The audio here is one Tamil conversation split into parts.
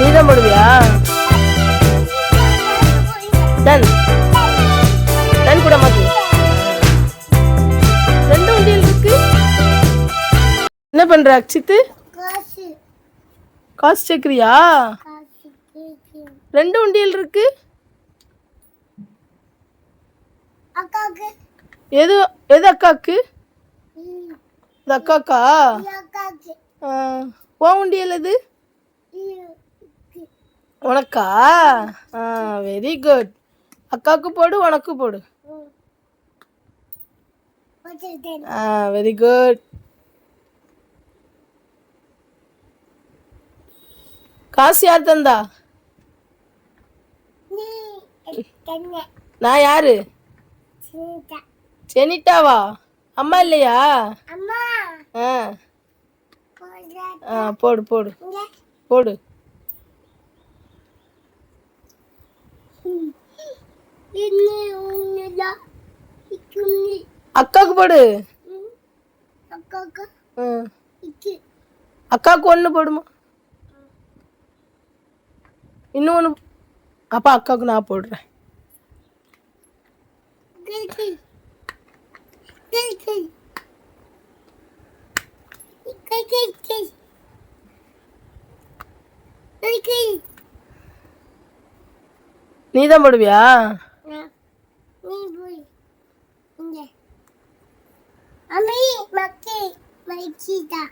நீ தான் போடுவியா? டன் டன் கூட மாத்து ரெண்டு உண்டியல் இருக்கு. என்ன பண்ற அக்ஷித்து? காசு. சேர்க்குறியா ரெண்டு உண்டியல் இருக்கு. எது எது அக்காக்கு? இது அக்காக்கா உன் உண்டியல் எது? உனக்கா? ஆ வெரி குட் அக்காவுக்கு போடு உனக்கு போடு. ஆ வெரி குட் காசு யார் தந்தா? நான் யாரு? செனிட்டாவா அம்மா இல்லையா? அம்மா. ஆ. போடு போடு. போடு. அக்காவுக்கு போடு. அக்காவுக்கு? ஒன்று போடுமா? இன்னும் ஒன்று அப்பா அக்காவுக்கு நான் போடுறேன். கில்கி கில்கி கில்கி கில்கி நீ தான் போடுவியா நீ போய் இங்க. அம்மி மக்கி மைச்சிதா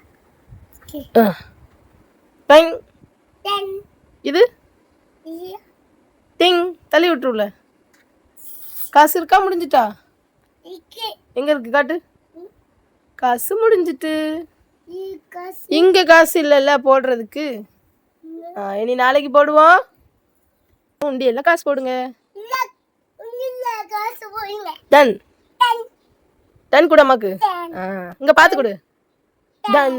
ஆ. டைங். தென் இது? இது. டிங். தள்ளி விட்டுருல. காசு இருக்கா? முடிஞ்சிட்டா? இக்கு எங்க இருக்கு? காட்டு. காசு முடிஞ்சிட்டு. இங்க காசு இல்லைல்ல போடுறதுக்கு. இனி நாளைக்கு போடுவோம். உண்டி எல்லாம் காசு போடுங்க. டன் டன் கூட அம்மாக்கு இங்க பார்த்து கொடு. டன்